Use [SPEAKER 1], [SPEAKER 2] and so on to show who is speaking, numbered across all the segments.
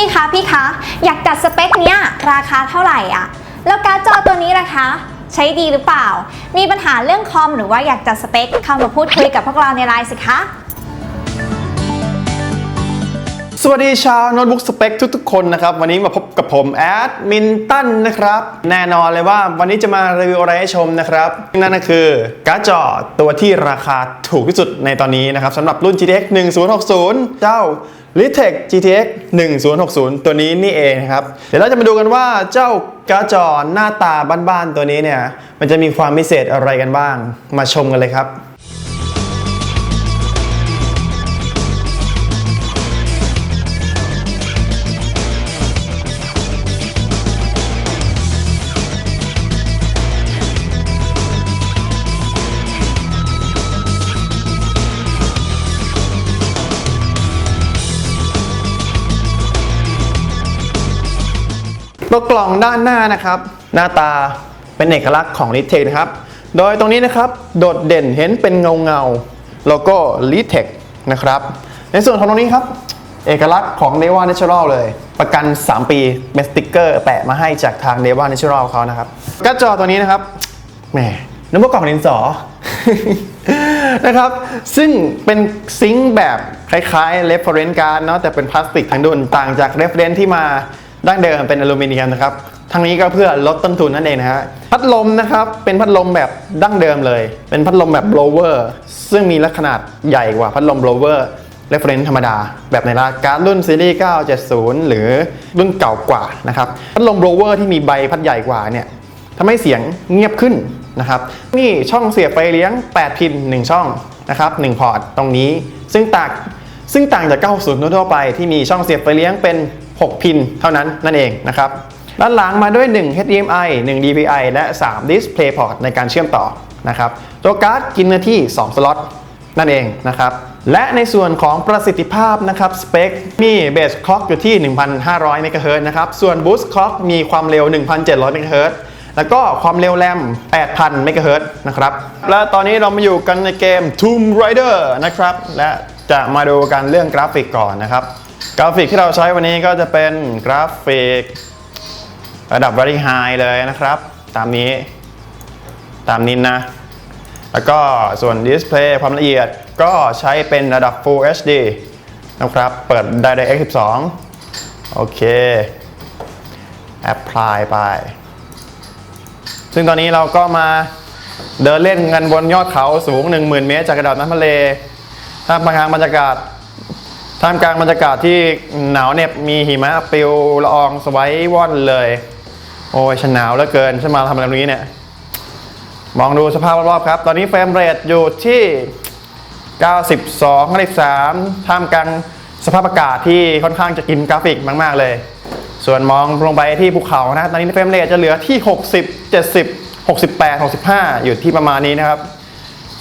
[SPEAKER 1] พี่คะพี่คะ อยากจัดสเปคเนี้ยราคาเท่าไหร่อะ แล้วการ์ดจอตัวนี้ล่ะคะ ใช้ดีหรือเปล่า มีปัญหาเรื่องคอมหรือว่าอยากจัดสเปคเข้ามาพูดคุยกับพวกเราในไลน์สิคะ
[SPEAKER 2] สวัสดีชาวโน้ตบุ๊กสเปคทุกๆคนนะครับ วันนี้มาพบกับผมแอดมินตันนะครับ แน่นอนเลยว่าวันนี้จะมารีวิวอะไรให้ชมนะครับ นั่นก็คือการ์ดจอตัวที่ราคาถูกที่สุดในตอนนี้นะครับสำหรับรุ่น GTX 1060 เจ้า Litex GTX 1060 ตัวนี้นี่เองนะครับ เดี๋ยวเราจะมาดูกันว่าเจ้าการ์ดจอหน้าตาบ้านๆตัวนี้เนี่ยมันจะมีความพิเศษอะไรกันบ้างมาชมกันเลยครับ ตัวกล่องด้านหน้านะครับ หน้าตาเป็นเอกลักษณ์ของ l i t e c นะครับ โดยตรงนี้นะครับโดดเด่นเห็นเป็นเงาเงาโลโก้ l i t e c นะครับ ในส่วนของตรงนี้ครับ เอกลักษณ์ของ n e v a Natural เลย ประกัน 3 ปีเป็นสติ๊กเกอร์แปะมาให้จากทาง n e v a Natural เขานะครับกร์ดจอตัวนี้นะครับแหมนึกว่ากล่องดินสอนะครับ ซึ่งเป็นซิงค์แบบคล้ายๆ reference card เนาะแต่เป็นพลาสติกทั้งดุนต่างจาก reference ที่มา ดั้งเดิมเป็นอลูมิเนียมนะครับทั้งนี้ก็เพื่อลดต้นทุนนั่นเองนะฮะพัดลมนะครับเป็นพัดลมแบบดั้งเดิมเลย เป็นพัดลมแบบ blower ซึ่งมีลักษณะใหญ่กว่าพัดลม blower reference ธรรมดา แบบในราการรุ่นซีรีส์ 970 หรือรุ่นเก่ากว่านะครับพัดลม blower ที่มีใบพัดใหญ่กว่าเนี่ยทำให้เสียงเงียบขึ้นนะครับนี่ช่องเสียบไฟเลี้ยง 8 พิน 1 ช่องนะครับ1พอร์ตตรงนี้ซึ่งต่างซึ่งต่างจาก 90 ทั่วไปที่มีช่องเสียบไฟเลี้ยงเป็น 6 พินเท่านั้นนั่นเองนะครับด้านหลังมาด้วย 1 HDMI 1 DPI และ 3 Display Port ในการเชื่อมต่อนะครับตัวการ์ดกินเนื้อที่ 2 สล็อตนั่นเองนะครับและในส่วนของประสิทธิภาพนะครับสเปคมีเบสคล็อกอยู่ที่ 1,500เมกะเฮิรตนะครับส่วนบูสต์คล็อกมีความเร็ว 1,700เมกะเฮิรตแล้วก็ความเร็วแรม 8,000เมกะเฮิรตนะครับ และตอนนี้เรามาอยู่กันในเกม Tomb Raider นะครับ และจะมาดูกันเรื่องกราฟิกก่อนนะครับ กราฟิกที่เราใช้วันนี้ก็จะเป็นกราฟิก ระดับ very high เลยนะครับ ตามนี้ ตามนี้นะ แล้วก็ส่วนดิสเพลย์ความละเอียดก็ใช้เป็นระดับ Full HD นะครับ เปิด DirectX 12 โอเค Apply ไป ซึ่งตอนนี้เราก็มาเดินเล่นกันบนยอดเขาสูง 10,000 เมตรจากระดับน้ำทะเลท่ามกลางบรรยากาศ ท่ามกลางบรรยากาศที่หนาวเหน็บมีหิมะปลิวละอองสไว้ว่อนเลย โอ้ยฉันหนาวเหลือเกินฉันมาทำอะไรตรงนี้เนี่ยมองดูสภาพรอบๆครับ ตอนนี้เฟรมเรทอยู่ที่ 92 93ท่ามกลางสภาพอากาศที่ค่อนข้างจะกินกราฟิกมาก ๆ เลย ส่วนมองลงไปที่ภูเขานะ ตอนนี้เฟรมเรทจะเหลือที่ 60 70 68 65 อยู่ที่ประมาณนี้นะครับ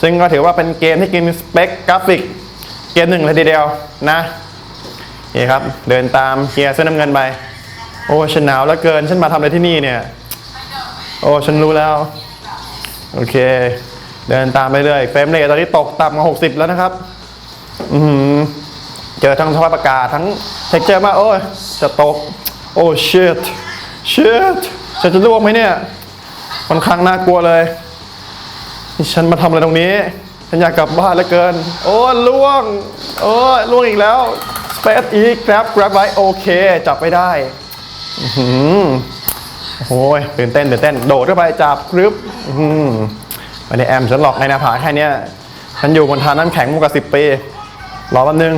[SPEAKER 2] ซึ่งก็ถือว่าเป็นเกมที่กินสเปคกราฟิก เกมหนึ่งเลยทีเดียวนะนี่ครับ เดินตามเฮียเสื้อน้ำเงินไปโอ้ฉันหนาวเหลือเกินฉันมาทำอะไรที่นี่เนี่ย โอ้ฉันรู้แล้ว โอเค เดินตามไปเรื่อยเฟรมเรทตอนนี้ตกต่ำกว่า60แล้วนะครับ อือหือเจอทั้งสภาพอากาศทั้งเท็กเจอร์มาโอ้ยจะตก โอ้ shit shit ฉันจะร่วงไหมเนี่ยค่อนข้างน่ากลัวเลย ฉันมาทำอะไรตรงนี้ ฉันอยากกลับบ้านเหลือเกิน โอ้ล่วง โอ้ล่วงอีกแล้ว space อีก grab grab ไว้โอเค จับไม่ได้อือหือโอ้ยตื่นเต้นตื่นเต้น โดดเข้าไปจับกรึบอื้อหือไม่ได้แอมฉันหลอกในหน้าผาแค่เนี้ยฉันอยู่บนทานน้ำแข็งมากกว่าสิบปี รอแป๊บนึง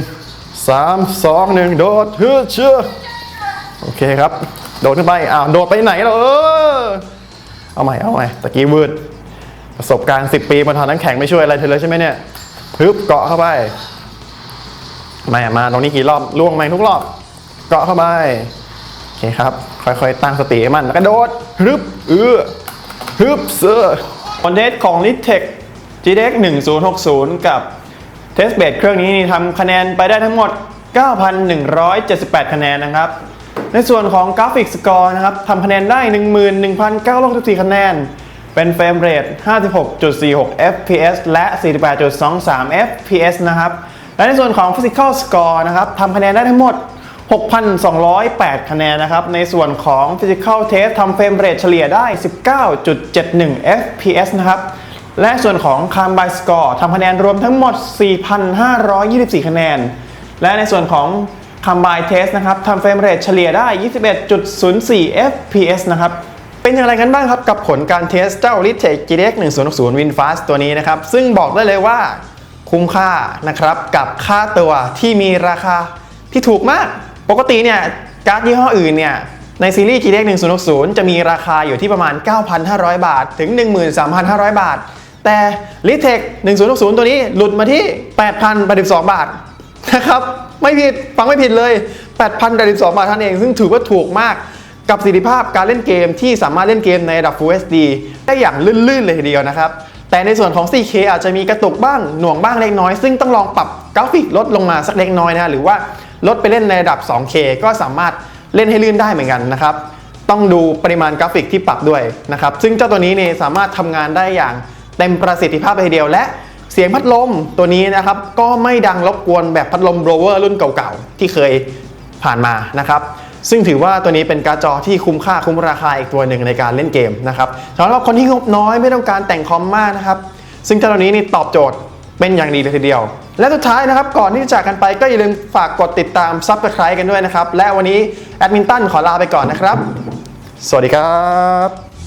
[SPEAKER 2] สามสองหนึ่งโดดเฮ้ยเชื่อโอเคครับ โดดขึ้นไปอ้าวโดดไปไหนเราเออเอาใหม่เอาใหม่ตะกี้วืด ประสบการณ์สิบปีบนทานน้ำแข็งไม่ช่วยอะไรเธอเลยใช่ไหมเนี่ยฮึบเกาะเข้าไปมามาตรงนี้กี่รอบล่วงไหมทุกรอบเกาะเข้าไปโอเคครับ ค่อยๆตั้งสติให้มันแล้วกระโดดฮึบเอือฮึบเซอร์คอนเทสของ l i t e c GTX 1060 กับ Test Bed เครื่องนี้นี่ทำคะแนนไปได้ทั้งหมด 9,178 คะแนนนะครับ ในส่วนของกราฟิกสกอร์นะครับทำคะแนนได้ 11,964 คะแนน เป็นเฟรมเรท 56.46 fps และ 48.23 fps นะครับ และในส่วนของ Physical Score นะครับทำคะแนนได้ทั้งหมด 6,208 คะแนนนะครับ ในส่วนของ Physical Test ทำเฟรมเรทเฉลี่ยได้ 19.71 fps นะครับ และส่วนของ Combine Score ทำคะแนนรวมทั้งหมด 4,524 คะแนน และในส่วนของ Combine Test นะครับทำเฟรมเรทเฉลี่ยได้ 21.04 fps นะครับ เป็นอย่างไรกันบ้างครับกับผลการเทสเจ้า l i t e c GTX 1060 WinFast ตัวนี้นะครับ ซึ่งบอกได้เลยว่าคุ้มค่านะครับกับค่าตัวที่มีราคาที่ถูกมาก ปกติเนี่ยการ์ดยี่ห้ออื่นเนี่ยในซีรีส์ GTX 1060 จะมีราคาอยู่ที่ประมาณ 9,500 บาท ถึง 13,500 บาท แต่ l i t e c 1060 ตัวนี้หลุดมาที่ 8,082 บาทนะครับไม่ผิดฟังไม่ผิดเลย 8,082 บาทเท่านั้นเอง ซึ่งถือว่าถูกมาก กับประสิทธิภาพการเล่นเกมที่สามารถเล่นเกมในระดับ Full HD ได้อย่างลื่นๆเลยทีเดียวนะครับ แต่ในส่วนของ 4K อาจจะมีกระตุกบ้างหน่วงบ้างเล็กน้อย ซึ่งต้องลองปรับกราฟิกลดลงมาสักเล็กน้อยนะหรือว่าลดไปเล่นในระดับ 2K ก็สามารถเล่นให้ลื่นได้เหมือนกันนะครับ ต้องดูปริมาณกราฟิกที่ปรับด้วยนะครับ ซึ่งเจ้าตัวนี้เนี่ยสามารถทำงานได้อย่างเต็มประสิทธิภาพเลยทีเดียวและเสียงพัดลมตัวนี้นะครับก็ไม่ดังรบกวนแบบพัดลมโรเวอร์รุ่นเก่าๆ ที่เคยผ่านมานะครับ ซึ่งถือว่าตัวนี้เป็นการ์ดจอที่คุ้มค่าคุ้มราคาอีกตัวหนึ่งในการเล่นเกมนะครับสำหรับคนที่งบน้อยไม่ต้องการแต่งคอมมากนะครับ ซึ่งตัวนี้นี่ตอบโจทย์เป็นอย่างดีเลยทีเดียว และสุดท้ายนะครับก่อนที่จะจากกันไปก็อย่าลืมฝากกดติดตามซับสไครต์กันด้วยนะครับ และวันนี้แอดมินตันขอลาไปก่อนนะครับ สวัสดีครับ